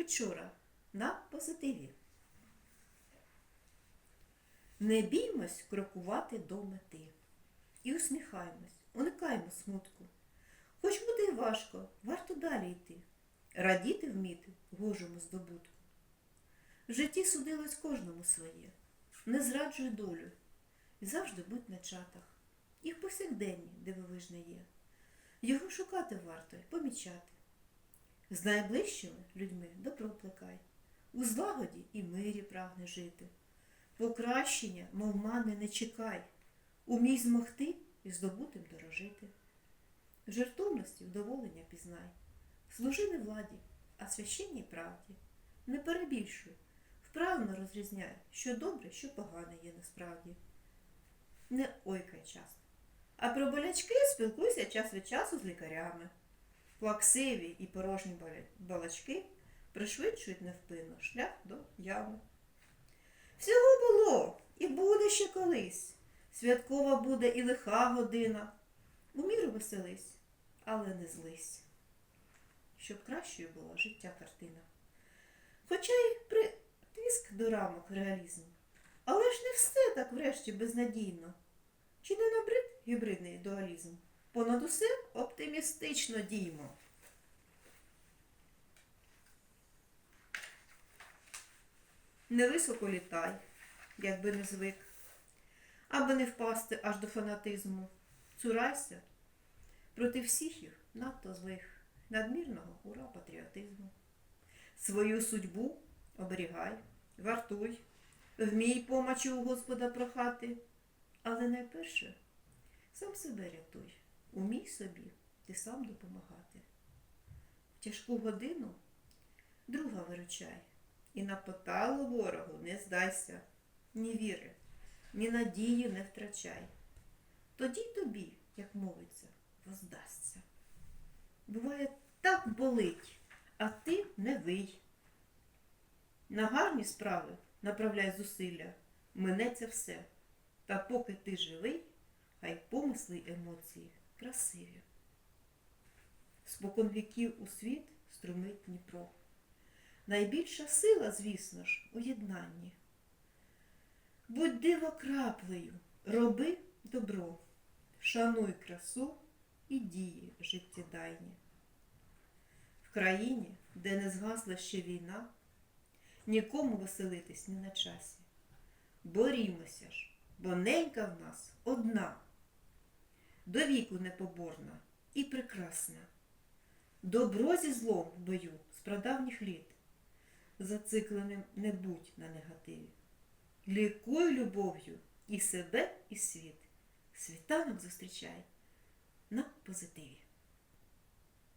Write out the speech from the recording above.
Печора на позитиві. Не біймось крокувати до мети. І усміхаємось, уникаємо смутку. Хоч буде й важко, варто далі йти, радіти вміти гожому здобутку. В житті судилось кожному своє, не зраджуй долю і завжди будь на чатах. В повсякденні дивовижне є. Його шукати варто й помічати. З найближчими людьми добро плекай, у злагоді і мирі прагне жити. Покращення, мов мани, не чекай, умій змогти і здобутим дорожити. Жертовності вдоволення пізнай, служи не владі, а священній правді. Не перебільшуй, вправно розрізняй, що добре, що погане є насправді. Не ойкай часто. А про болячки спілкуйся час від часу з лікарями. Плаксиві і порожні балачки пришвидшують невпинно шлях до ями. Всього було і буде ще колись. Святкова буде і лиха година. У міру веселись, але не злись. Щоб кращою була життя картина. Хоча й притиск до рамок реалізм. Але ж не все так врешті безнадійно. Чи не набрид гібридний дуалізм? Понад усе оптимістично діймо. Невисоко літай, якби не звик, аби не впасти аж до фанатизму. Цурайся проти всіх їх надто злих, надмірного ура патріотизму. Свою судьбу оберігай, вартуй, вмій помочі у Господа прохати, але найперше сам себе рятуй, умій собі ти сам допомагати. В тяжку годину друга виручай, і на поталу ворогу не здайся, ні віри, ні надії не втрачай. Тоді тобі, як мовиться, воздасться. Буває, так болить, а ти не вий. На гарні справи направляй зусилля, минеться все. Та поки ти живий, хай помисли емоції красиві. Спокон віків у світ струмить Дніпро. Найбільша сила, звісно ж, у єднанні. Будь диво краплею, роби добро, шануй красу і дії життєдайні. В країні, де не згасла ще війна, нікому веселитись не на часі. Борімося ж, бо ненька в нас одна, до віку непоборна і прекрасна. Добро зі злом в бою з прадавніх літ, зацикленим не будь на негативі. Лікуй любов'ю і себе, і світ. Світанок зустрічай на позитиві.